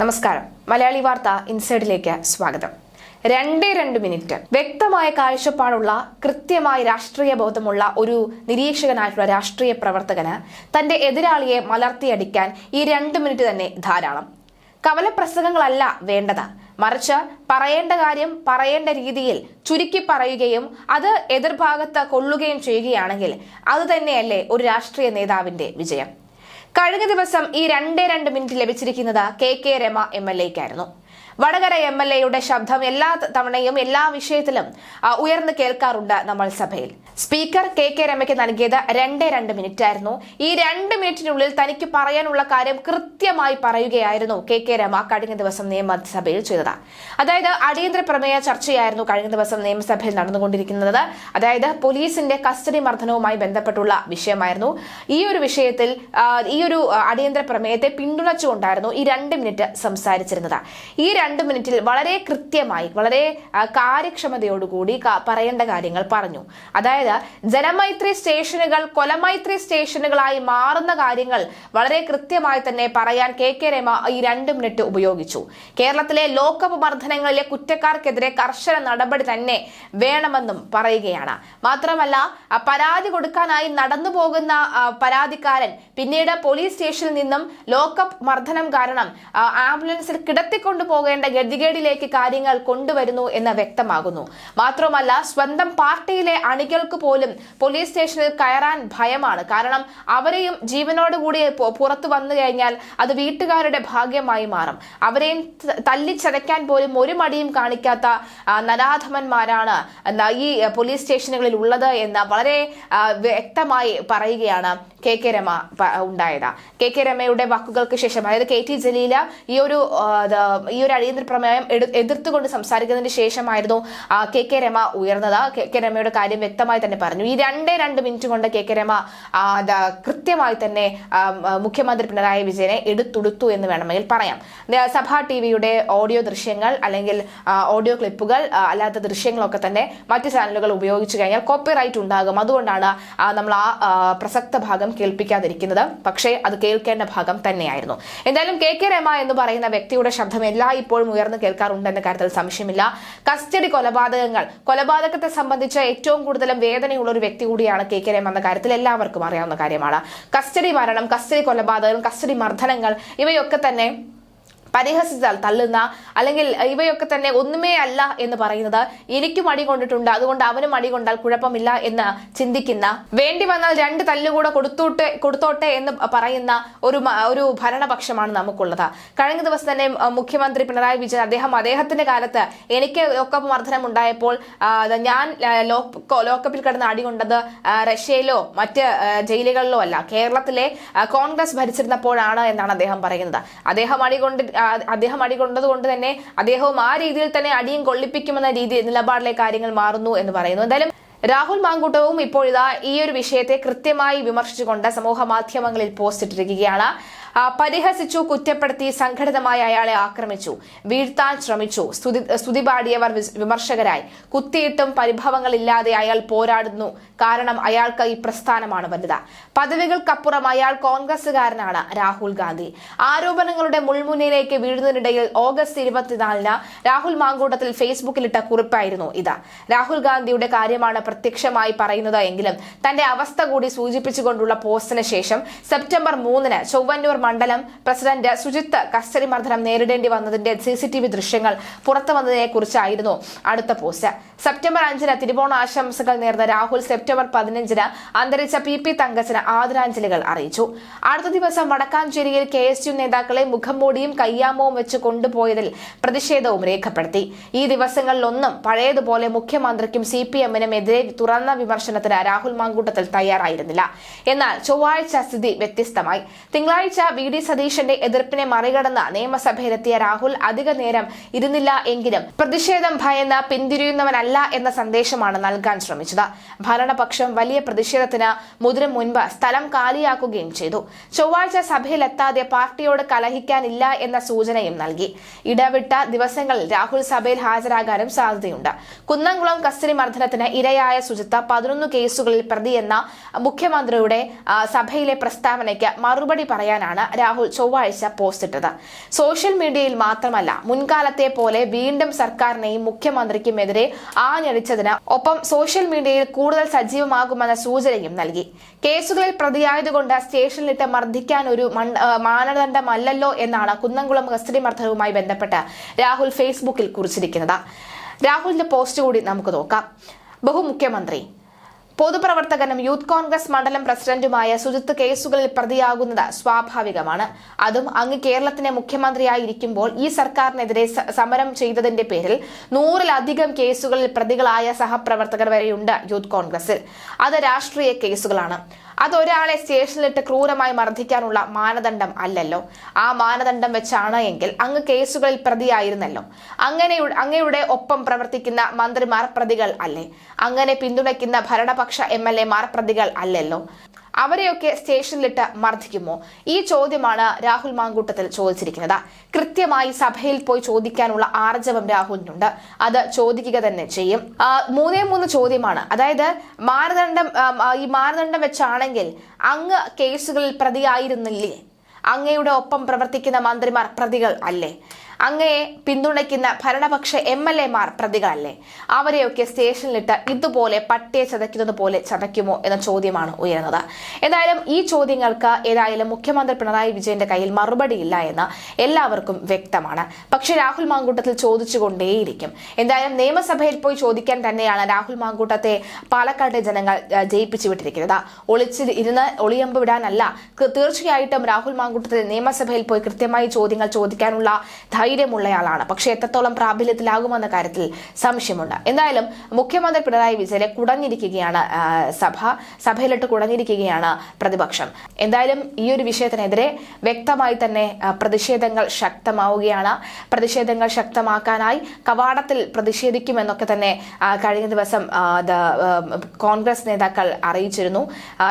നമസ്കാരം. മലയാളി വാർത്ത ഇൻസൈഡിലേക്ക് സ്വാഗതം. രണ്ടേ രണ്ട് മിനിറ്റ്. വ്യക്തമായ കാഴ്ചപ്പാടുള്ള കൃത്യമായ രാഷ്ട്രീയ ബോധമുള്ള ഒരു നിരീക്ഷകനായിട്ടുള്ള രാഷ്ട്രീയ പ്രവർത്തകന് തന്റെ എതിരാളിയെ മലർത്തിയടിക്കാൻ ഈ രണ്ട് മിനിറ്റ് തന്നെ ധാരാളം. കവലപ്രസംഗങ്ങളല്ല വേണ്ടത്. മറിച്ച് പറയേണ്ട കാര്യം പറയേണ്ട രീതിയിൽ ചുരുക്കി പറയുകയും അത് എതിർഭാഗത്ത് കൊള്ളുകയും ചെയ്യുകയാണെങ്കിൽ അത് തന്നെയല്ലേ ഒരു രാഷ്ട്രീയ നേതാവിന്റെ വിജയം. കഴിഞ്ഞ ദിവസം ഈ രണ്ടേ രണ്ട് മിനിറ്റ് ലഭിച്ചിരിക്കുന്നത് K K Rama M L എക്കായിരുന്നു Vadakara M L എയുടെ ശബ്ദം എല്ലാ തവണയും എല്ലാ വിഷയത്തിലും ഉയർന്നു കേൾക്കാറുണ്ട് നമ്മൾ സഭയിൽ. സ്പീക്കർ കെ കെ രമയ്ക്ക് നൽകിയത് രണ്ട് രണ്ട് മിനിറ്റ് ആയിരുന്നു ഈ രണ്ട് മിനിറ്റിനുള്ളിൽ തനിക്ക് പറയാനുള്ള കാര്യം കൃത്യമായി പറയുകയായിരുന്നു കെ കെ രമ കഴിഞ്ഞ ദിവസം നിയമസഭയിൽ ചെയ്തത്. അതായത് അടിയന്തര പ്രമേയ ചർച്ചയായിരുന്നു കഴിഞ്ഞ ദിവസം നിയമസഭയിൽ നടന്നുകൊണ്ടിരിക്കുന്നത്. അതായത് പോലീസിന്റെ കസ്റ്റഡി മർദ്ദനവുമായി ബന്ധപ്പെട്ടുള്ള വിഷയമായിരുന്നു. ഈ ഒരു വിഷയത്തിൽ ഈ ഒരു അടിയന്തര പ്രമേയത്തെ പിന്തുണച്ചുകൊണ്ടായിരുന്നു ഈ രണ്ട് മിനിറ്റ് സംസാരിച്ചിരുന്നത്. ഈ രണ്ട് മിനിറ്റിൽ വളരെ കൃത്യമായി വളരെ കാര്യക്ഷമതയോടുകൂടി പറയേണ്ട കാര്യങ്ങൾ പറഞ്ഞു. അതായത് ജനമൈത്രി സ്റ്റേഷനുകൾ കൊലമൈത്രി സ്റ്റേഷനുകളായി മാറുന്ന കാര്യങ്ങൾ വളരെ കൃത്യമായി തന്നെ പറയാൻ കെ കെ രമ ഈ രണ്ട് മിനിറ്റ് ഉപയോഗിച്ചു. കേരളത്തിലെ ലോക്കപ്പ് മർദ്ദനങ്ങളിലെ കുറ്റക്കാർക്കെതിരെ കർശന നടപടി തന്നെ വേണമെന്നും പറയുകയാണ്. മാത്രമല്ല പരാതി കൊടുക്കാനായി നടന്നു പോകുന്ന പരാതിക്കാരൻ പിന്നീട് പോലീസ് സ്റ്റേഷനിൽ നിന്നും ലോക്കപ്പ് മർദ്ദനം കാരണം ആംബുലൻസിൽ കിടത്തിക്കൊണ്ടു പോകേണ്ട ഗതികേടിലേക്ക് കാര്യങ്ങൾ കൊണ്ടുവരുന്നു എന്ന് വ്യക്തമാകുന്നു. മാത്രമല്ല സ്വന്തം പാർട്ടിയിലെ അണികൾക്ക് പോലും പോലീസ് സ്റ്റേഷനിൽ കയറാൻ ഭയമാണ്. കാരണം അവരെയും ജീവനോടുകൂടി കൂടി പുറത്തു വന്നു കഴിഞ്ഞാൽ അത് വീട്ടുകാരുടെ ഭാഗ്യമായി മാറും. അവരെയും തല്ലിച്ചതയ്ക്കാൻ പോലും ഒരു മടിയും കാണിക്കാത്ത നരാധമന്മാരാണ് ഈ പോലീസ് സ്റ്റേഷനുകളിൽ ഉള്ളത് എന്ന് വളരെ വ്യക്തമായി പറയുകയാണ് കെ കെ രമ ഉണ്ടായതാ. കെ കെ രമയുടെ വാക്കുകൾക്ക് ശേഷം അതായത് കെ ടി ജലീല ഈ ഒരു ഈ ഒരു അടിയന്തര പ്രമേയം എതിർത്തുകൊണ്ട് സംസാരിക്കുന്നതിന് ശേഷമായിരുന്നു കെ കെ രമ ഉയർന്നത്. കെ കെ രമയുടെ കാര്യം വ്യക്തമായി തന്നെ പറഞ്ഞു. ഈ രണ്ടേ രണ്ട് മിനിറ്റ് കൊണ്ട് കെ കെ രമ കൃത്യമായി തന്നെ മുഖ്യമന്ത്രി പിണറായി വിജയനെ എടുത്തുടുത്തു എന്ന് വേണമെങ്കിൽ പറയാം. സഭാ ടി വിയുടെ ഓഡിയോ ദൃശ്യങ്ങൾ അല്ലെങ്കിൽ ഓഡിയോ ക്ലിപ്പുകൾ അല്ലാത്ത ദൃശ്യങ്ങളൊക്കെ തന്നെ മറ്റ് ചാനലുകൾ ഉപയോഗിച്ചു കഴിഞ്ഞാൽ കോപ്പിറൈറ്റ് ഉണ്ടാകും. അതുകൊണ്ടാണ് നമ്മൾ ആ, പ്രസക്ത ഭാഗം കേൾപ്പിക്കാതിരിക്കുന്നത്. പക്ഷേ അത് കേൾക്കേണ്ട ഭാഗം തന്നെയായിരുന്നു. എന്തായാലും കെ കെ രമ എന്ന് പറയുന്ന വ്യക്തിയുടെ ശബ്ദം എല്ലാ ഇപ്പോഴും ഉയർന്നു കേൾക്കാറുണ്ടെന്ന കാര്യത്തിൽ സംശയമില്ല. കസ്റ്റഡി കൊലപാതകങ്ങൾ കൊലപാതകത്തെ സംബന്ധിച്ച ഏറ്റവും കൂടുതലും വേദനയുള്ള ഒരു വ്യക്തി കൂടിയാണ് കെ കെ രമ എന്ന കാര്യത്തിൽ എല്ലാവർക്കും അറിയാവുന്ന കാര്യമാണ്. കസ്റ്റഡി മരണം കസ്റ്റഡി കൊലപാതകം കസ്റ്റഡി മർദ്ദനങ്ങൾ ഇവയൊക്കെ തന്നെ പരിഹസിച്ചാൽ തള്ളുന്ന അല്ലെങ്കിൽ ഇവയൊക്കെ തന്നെ ഒന്നുമേ അല്ല എന്ന് പറയുന്നത് എനിക്ക് മടി കൊണ്ടിട്ടുണ്ട്. അതുകൊണ്ട് അവനും മടി കൊണ്ടാൽ കുഴപ്പമില്ല എന്ന് ചിന്തിക്കുന്ന വേണ്ടി വന്നാൽ രണ്ട് തല്ലുകൂടെ കൊടുത്തോട്ടെ കൊടുത്തോട്ടെ എന്ന് പറയുന്ന ഒരു ഒരു ഭരണപക്ഷമാണ് നമുക്കുള്ളത്. കഴിഞ്ഞ ദിവസം തന്നെ മുഖ്യമന്ത്രി പിണറായി വിജയൻ അദ്ദേഹം അദ്ദേഹത്തിന്റെ കാലത്ത് എനിക്ക് ലോക്കപ്പ് മർദ്ദനം ഉണ്ടായപ്പോൾ ഞാൻ ലോക്കപ്പിൽ കിടന്ന് അടി കൊണ്ടത് റഷ്യയിലോ മറ്റ് ജയിലുകളിലോ അല്ല കേരളത്തിലെ കോൺഗ്രസ് ഭരിച്ചിരുന്നപ്പോഴാണ് എന്നാണ് അദ്ദേഹം പറയുന്നത്. അദ്ദേഹം അടികൊണ്ട് അദ്ദേഹം അടികൊണ്ടത് കൊണ്ട് തന്നെ അദ്ദേഹവും ആ രീതിയിൽ തന്നെ അടിയും കൊള്ളിപ്പിക്കുമെന്ന രീതി നിലപാടിലെ കാര്യങ്ങൾ മാറുന്നു എന്ന് പറയുന്നു. എന്തായാലും രാഹുൽ മാങ്കൂട്ടവും ഇപ്പോൾ ഇതാ ഈ ഒരു വിഷയത്തെ കൃത്യമായി വിമർശിച്ചുകൊണ്ട് സമൂഹ മാധ്യമങ്ങളിൽ പോസ്റ്റ് ഇട്ടിരിക്കുകയാണ്. പരിഹസിച്ചു കുറ്റപ്പെടുത്തി സംഘടിതമായി അയാളെ ആക്രമിച്ചു വീഴ്ത്താൻ ശ്രമിച്ചു. സ്തുതി പാടിയവർ വിമർശകരായി. കുത്തിയിട്ടും പരിഭവങ്ങളില്ലാതെ അയാൾ പോരാടുന്നു. കാരണം അയാൾക്ക് ഈ പ്രസ്ഥാനമാണ് വലുത് പദവികൾക്കപ്പുറം അയാൾ കോൺഗ്രസുകാരനാണ് രാഹുൽ ഗാന്ധി. ആരോപണങ്ങളുടെ മുൾമുനയിലേക്ക് വീഴുന്നതിനിടയിൽ ഓഗസ്റ്റ് ഇരുപത്തിനാലിന് രാഹുൽ മാങ്കൂട്ടത്തിൽ ഫേസ്ബുക്കിലിട്ട കുറിപ്പായിരുന്നു ഇത്. രാഹുൽ ഗാന്ധിയുടെ കാര്യമാണ് പ്രത്യക്ഷമായി പറയുന്നത് എങ്കിലും തന്റെ അവസ്ഥ കൂടി സൂചിപ്പിച്ചുകൊണ്ടുള്ള പോസ്റ്റിന് ശേഷം സെപ്റ്റംബർ മൂന്നിന് ചൊവ്വന്നൂർ മണ്ഡലം പ്രസിഡന്റ് സുജിത്ത് കസ്റ്റഡി മർദ്ദനം നേരിടേണ്ടി വന്നതിന്റെ സി സി ടി വി ദൃശ്യങ്ങൾ പുറത്തു വന്നതിനെ കുറിച്ചായിരുന്നു അടുത്ത പോസ്റ്റ്. സെപ്റ്റംബർ അഞ്ചിന് തിരുവോണ ആശംസകൾ നേർന്ന രാഹുൽ സെപ്റ്റംബർ പതിനഞ്ചിന് അന്തരിച്ച പി പി തങ്കച്ചന് ആദരാഞ്ജലികൾ അറിയിച്ചു. അടുത്ത ദിവസം വടക്കാഞ്ചേരിയിൽ കെ എസ് യു നേതാക്കളെ മുഖംമൂടിയും കയ്യാമവും വെച്ച് കൊണ്ടുപോയതിൽ പ്രതിഷേധവും രേഖപ്പെടുത്തി. ഈ ദിവസങ്ങളിലൊന്നും പഴയതുപോലെ മുഖ്യമന്ത്രിക്കും സി പി എമ്മിനും എതിരെ തുറന്ന വിമർശനത്തിന് രാഹുൽ മാങ്കൂട്ടത്തിൽ തയ്യാറായിരുന്നില്ല. എന്നാൽ ചൊവ്വാഴ്ച സ്ഥിതി വ്യത്യസ്തമായി. തിങ്കളാഴ്ച വി ഡി സതീശന്റെ എതിർപ്പിനെ മറികടന്ന് നിയമസഭയിലെത്തിയ രാഹുൽ അധിക നേരം ഇരുന്നില്ല എങ്കിലും പ്രതിഷേധം ഭയന്ന് പിന്തിരിയുന്നവനല്ല എന്ന സന്ദേശമാണ് നൽകാൻ ശ്രമിച്ചത്. ഭരണപക്ഷം വലിയ പ്രതിഷേധത്തിന് മുതിരും മുൻപ് സ്ഥലം കാലിയാക്കുകയും ചെയ്തു. ചൊവ്വാഴ്ച സഭയിലെത്താതെ പാർട്ടിയോട് കലഹിക്കാനില്ല എന്ന സൂചനയും നൽകി. ഇടവിട്ട ദിവസങ്ങളിൽ രാഹുൽ സഭയിൽ ഹാജരാകാനും സാധ്യതയുണ്ട്. കുന്നംകുളം കസ്റ്റഡി മർദ്ദനത്തിന് ഇരയായ സുജിത്ത പതിനൊന്ന് കേസുകളിൽ പ്രതിയെന്ന മുഖ്യമന്ത്രിയുടെ സഭയിലെ പ്രസ്താവനയ്ക്ക് മറുപടി പറയാനാണ് രാഹുൽ ചൊവ്വാഴ്ച പോസ്റ്റ് ഇട്ടത്. സോഷ്യൽ മീഡിയയിൽ മാത്രമല്ല മുൻകാലത്തെ പോലെ വീണ്ടും സർക്കാരിനെയും മുഖ്യമന്ത്രിക്കുമെതിരെ ആഞ്ഞടിച്ചതിന് ഒപ്പം സോഷ്യൽ മീഡിയയിൽ കൂടുതൽ സജീവമാകുമെന്ന സൂചനയും നൽകി. കേസുകളിൽ പ്രതിയായതുകൊണ്ട് സ്റ്റേഷനിലിട്ട് മർദ്ദിക്കാൻ ഒരു മാനദണ്ഡമല്ലല്ലോ എന്നാണ് കുന്നംകുളം കസ്റ്റഡി മർദ്ദനവുമായി ബന്ധപ്പെട്ട് രാഹുൽ ഫേസ്ബുക്കിൽ കുറിച്ചിരിക്കുന്നത്. രാഹുലിന്റെ പോസ്റ്റ് കൂടി നമുക്ക് നോക്കാം. ബഹുമുഖ്യമന്ത്രി പൊതുപ്രവർത്തകനും യൂത്ത് കോൺഗ്രസ് മണ്ഡലം പ്രസിഡന്റുമായ സുജിത്ത് കേസുകളിൽ പ്രതിയാകുന്നത് സ്വാഭാവികമാണ്. അതും അങ്ങ് കേരളത്തിന്റെ മുഖ്യമന്ത്രിയായിരിക്കുമ്പോൾ ഈ സർക്കാരിനെതിരെ സമരം ചെയ്തതിന്റെ പേരിൽ നൂറിലധികം കേസുകളിൽ പ്രതികളായ സഹപ്രവർത്തകർ വരെയുണ്ട് യൂത്ത് കോൺഗ്രസിൽ. അത് രാഷ്ട്രീയ കേസുകളാണ്. അത് ഒരാളെ സ്റ്റേഷനിലിട്ട് ക്രൂരമായി മർദ്ദിക്കാനുള്ള മാനദണ്ഡം അല്ലല്ലോ. ആ മാനദണ്ഡം വെച്ചാണ് എങ്കിൽ അങ്ങ് കേസുകളിൽ പ്രതിയായിരുന്നല്ലോ. അങ്ങനെ അങ്ങയുടെ ഒപ്പം പ്രവർത്തിക്കുന്ന മന്ത്രിമാർ പ്രതികൾ അല്ലേ? അങ്ങനെ പിന്തുണയ്ക്കുന്ന ഭരണപക്ഷ എം എൽ എമാർ പ്രതികൾ അല്ലല്ലോ. അവരെയൊക്കെ സ്റ്റേഷനിലിട്ട് മർദ്ദിക്കുമോ? ഈ ചോദ്യമാണ് രാഹുൽ മാങ്കൂട്ടത്തിൽ ചോദിച്ചിരിക്കുന്നത്. കൃത്യമായി സഭയിൽ പോയി ചോദിക്കാനുള്ള ആർജവം രാഹുലിനുണ്ട്. അത് ചോദിക്കുക തന്നെ ചെയ്യും. മൂന്നേ മൂന്ന് ചോദ്യമാണ്. അതായത് മാനദണ്ഡം ഈ മാനദണ്ഡം വെച്ചാണെങ്കിൽ അങ്ങ് കേസുകളിൽ പ്രതിയായിരുന്നില്ലേ? അങ്ങയുടെ ഒപ്പം പ്രവർത്തിക്കുന്ന മന്ത്രിമാർ പ്രതികൾ അല്ലേ? അങ്ങയെ പിന്തുണയ്ക്കുന്ന ഭരണപക്ഷ എം എൽ എമാർ പ്രതികളല്ലേ? അവരെയൊക്കെ സ്റ്റേഷനിലിട്ട് ഇതുപോലെ പട്ടിയെ ചതയ്ക്കുന്നത് പോലെ ചതയ്ക്കുമോ എന്ന ചോദ്യമാണ് ഉയരുന്നത്. എന്തായാലും ഈ ചോദ്യങ്ങൾക്ക് ഏതായാലും മുഖ്യമന്ത്രി പിണറായി വിജയന്റെ കയ്യിൽ മറുപടിയില്ല എന്ന് എല്ലാവർക്കും വ്യക്തമാണ്. പക്ഷെ രാഹുൽ മാങ്കൂട്ടത്തിൽ ചോദിച്ചുകൊണ്ടേയിരിക്കും. എന്തായാലും നിയമസഭയിൽ പോയി ചോദിക്കാൻ തന്നെയാണ് രാഹുൽ മാങ്കൂട്ടത്തെ പാലക്കാട്ടെ ജനങ്ങൾ ജയിപ്പിച്ചു വിട്ടിരിക്കുന്നത്. ഒളിച്ച് ഇരുന്ന് ഒളിയമ്പ് വിടാനല്ല തീർച്ചയായിട്ടും രാഹുൽ മാങ്കൂട്ടത്തിൽ നിയമസഭയിൽ പോയി കൃത്യമായി ചോദ്യങ്ങൾ ചോദിക്കാനുള്ള ധൈര്യമുള്ളയാളാണ്. പക്ഷേ എത്രത്തോളം പ്രാബല്യത്തിലാകുമെന്ന കാര്യത്തിൽ സംശയമുണ്ട്. എന്തായാലും മുഖ്യമന്ത്രി പിണറായി വിജയനെ കുടഞ്ഞിരിക്കുകയാണ് സഭ സഭയിലിട്ട് കുടഞ്ഞിരിക്കുകയാണ് പ്രതിപക്ഷം. എന്തായാലും ഈ ഒരു വിഷയത്തിനെതിരെ വ്യക്തമായി തന്നെ പ്രതിഷേധങ്ങൾ ശക്തമാവുകയാണ്. പ്രതിഷേധങ്ങൾ ശക്തമാക്കാനായി കവാടത്തിൽ പ്രതിഷേധിക്കുമെന്നൊക്കെ തന്നെ കഴിഞ്ഞ ദിവസം കോൺഗ്രസ് നേതാക്കൾ അറിയിച്ചിരുന്നു.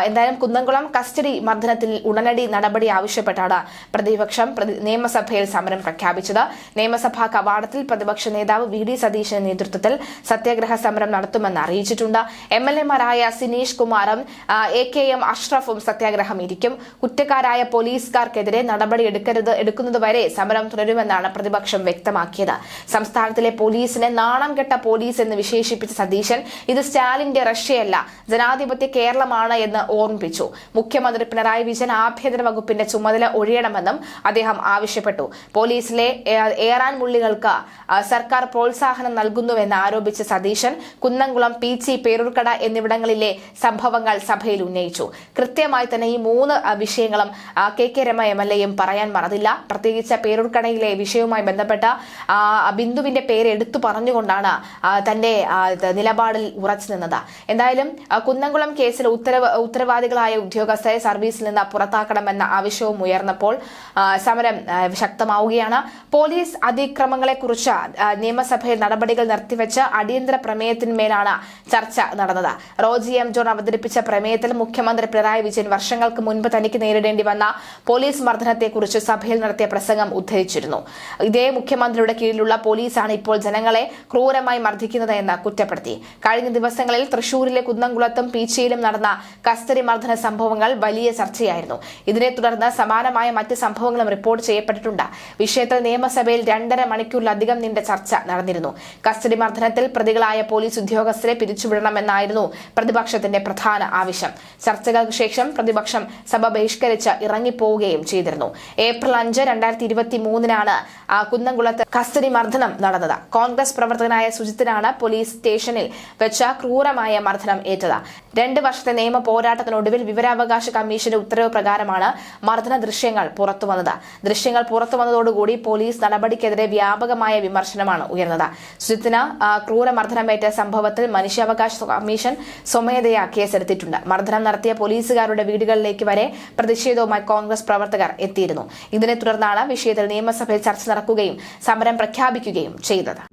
എന്തായാലും കുന്നംകുളം കസ്റ്റഡി മർദ്ദനത്തിൽ ഉടനടി നടപടി ആവശ്യപ്പെട്ടാണ് പ്രതിപക്ഷം നിയമസഭയിൽ സമരം പ്രഖ്യാപിച്ചത്. നിയമസഭാ കവാടത്തിൽ പ്രതിപക്ഷ നേതാവ് വി ഡി സതീശന്റെ നേതൃത്വത്തിൽ സത്യാഗ്രഹ സമരം നടത്തുമെന്ന് അറിയിച്ചിട്ടുണ്ട്. എം എൽ എമാരായ സിനീഷ് കുമാറും എ കെ എം അഷ്റഫും സത്യാഗ്രഹം ഇരിക്കും. കുറ്റക്കാരായ പോലീസുകാർക്കെതിരെ നടപടി എടുക്കരുത് എടുക്കുന്നതുവരെ സമരം തുടരുമെന്നാണ് പ്രതിപക്ഷം വ്യക്തമാക്കിയത്. സംസ്ഥാനത്തിലെ പോലീസിനെ നാണം കെട്ട പോലീസ് എന്ന് വിശേഷിപ്പിച്ച സതീശൻ ഇത് സ്റ്റാലിന്റെ റഷ്യയല്ല ജനാധിപത്യ കേരളമാണ് എന്ന് ഓർമ്മിപ്പിച്ചു. മുഖ്യമന്ത്രി പിണറായി വിജയൻ ആഭ്യന്തര വകുപ്പിന്റെ ചുമതല ഒഴിയണമെന്നും അദ്ദേഹം ആവശ്യപ്പെട്ടു. പോലീസിലെ ഏറാൻ മുള്ളികൾക്ക് സർക്കാർ പ്രോത്സാഹനം നൽകുന്നുവെന്ന് ആരോപിച്ച് സതീശൻ കുന്നംകുളം പി ചി പേരൂർക്കട എന്നിവിടങ്ങളിലെ സംഭവങ്ങൾ സഭയിൽ ഉന്നയിച്ചു. കൃത്യമായി തന്നെ ഈ മൂന്ന് വിഷയങ്ങളും K K Rama M L എയും പറയാൻ മറന്നില്ല. പ്രത്യേകിച്ച് പേരൂർക്കടയിലെ വിഷയവുമായി ബന്ധപ്പെട്ട ബിന്ദുവിന്റെ പേര് എടുത്തു പറഞ്ഞുകൊണ്ടാണ് തന്റെ നിലപാടിൽ ഉറച്ചു നിന്നത്. എന്തായാലും കുന്നംകുളം കേസിൽ ഉത്തരവ് ഉത്തരവാദികളായ ഉദ്യോഗസ്ഥരെ സർവീസിൽ നിന്ന് പുറത്താക്കണമെന്ന ആവശ്യവും ഉയർന്നപ്പോൾ സമരം ശക്തമാവുകയാണ്. പോലീസ് അതിക്രമങ്ങളെക്കുറിച്ച് കുറിച്ച് നിയമസഭയിൽ നടപടികൾ നിർത്തിവെച്ച അടിയന്തര പ്രമേയത്തിന്മേലാണ് ചർച്ച നടന്നത്. റോജി എം. ജോൺ അവതരിപ്പിച്ച പ്രമേയത്തിൽ മുഖ്യമന്ത്രി പിണറായി വിജയൻ വർഷങ്ങൾക്ക് മുൻപ് തനിക്ക് നേരിടേണ്ടി വന്ന പോലീസ് മർദ്ദനത്തെക്കുറിച്ച് സഭയിൽ നടത്തിയ പ്രസംഗം ഉദ്ധരിച്ചിരുന്നു. ഇതേ മുഖ്യമന്ത്രിയുടെ കീഴിലുള്ള പോലീസാണ് ഇപ്പോൾ ജനങ്ങളെ ക്രൂരമായി മർദ്ദിക്കുന്നത് എന്ന് കുറ്റപ്പെടുത്തി. കഴിഞ്ഞ ദിവസങ്ങളിൽ തൃശൂരിലെ കുന്നംകുളത്തും പീച്ചയിലും നടന്ന കസ്തരി മർദ്ദന സംഭവങ്ങൾ വലിയ ചർച്ചയായിരുന്നു. ഇതിനെ തുടർന്ന് സമാനമായ മറ്റ് സംഭവങ്ങളും റിപ്പോർട്ട് ചെയ്യപ്പെട്ടിട്ടുണ്ട്. വിഷയത്തിൽ നിയമസഭയിൽ രണ്ടര മണിക്കൂറിലധികം നീണ്ട ചർച്ച നടന്നിരുന്നു. കസ്റ്റഡി മർദ്ദനത്തിൽ പ്രതികളായ പോലീസ് ഉദ്യോഗസ്ഥരെ പിരിച്ചുവിടണമെന്നായിരുന്നു പ്രതിപക്ഷത്തിന്റെ പ്രധാന ആവശ്യം. ചർച്ചകൾക്ക് ശേഷം പ്രതിപക്ഷം സഭ ബഹിഷ്കരിച്ച് ഇറങ്ങിപ്പോവുകയും ചെയ്തിരുന്നു. ഏപ്രിൽ അഞ്ച് രണ്ടായിരത്തി ഇരുപത്തി മൂന്നിനാണ് കുന്നംകുളത്ത് കസ്റ്റഡി മർദ്ദനം നടന്നത്. കോൺഗ്രസ് പ്രവർത്തകനായ സുജിത്തിനാണ് പോലീസ് സ്റ്റേഷനിൽ വെച്ച ക്രൂരമായ മർദ്ദനം ഏറ്റത്. രണ്ട് വർഷത്തെ നിയമ പോരാട്ടത്തിനൊടുവിൽ വിവരാവകാശ കമ്മീഷന്റെ ഉത്തരവ് പ്രകാരമാണ് മർദ്ദന ദൃശ്യങ്ങൾ പുറത്തുവന്നത്. ദൃശ്യങ്ങൾ പുറത്തുവന്നതോടുകൂടി പോലീസ് നടപടിക്കെതിരെ വ്യാപകമായ വിമർശനമാണ് ഉയർന്നത്. സുജിത്തിന് ക്രൂരമർദ്ദനമേറ്റ സംഭവത്തിൽ മനുഷ്യാവകാശ കമ്മീഷൻ സ്വമേധയാ കേസെടുത്തിട്ടുണ്ട്. മർദ്ദനം നടത്തിയ പോലീസുകാരുടെ വീടുകളിലേക്ക് വരെ പ്രതിഷേധവുമായി കോൺഗ്രസ് പ്രവർത്തകർ എത്തിയിരുന്നു. ഇതിനെ തുടർന്നാണ് വിഷയത്തിൽ നിയമസഭയിൽ ചർച്ച നടക്കുകയും സമരം പ്രഖ്യാപിക്കുകയും ചെയ്തത്.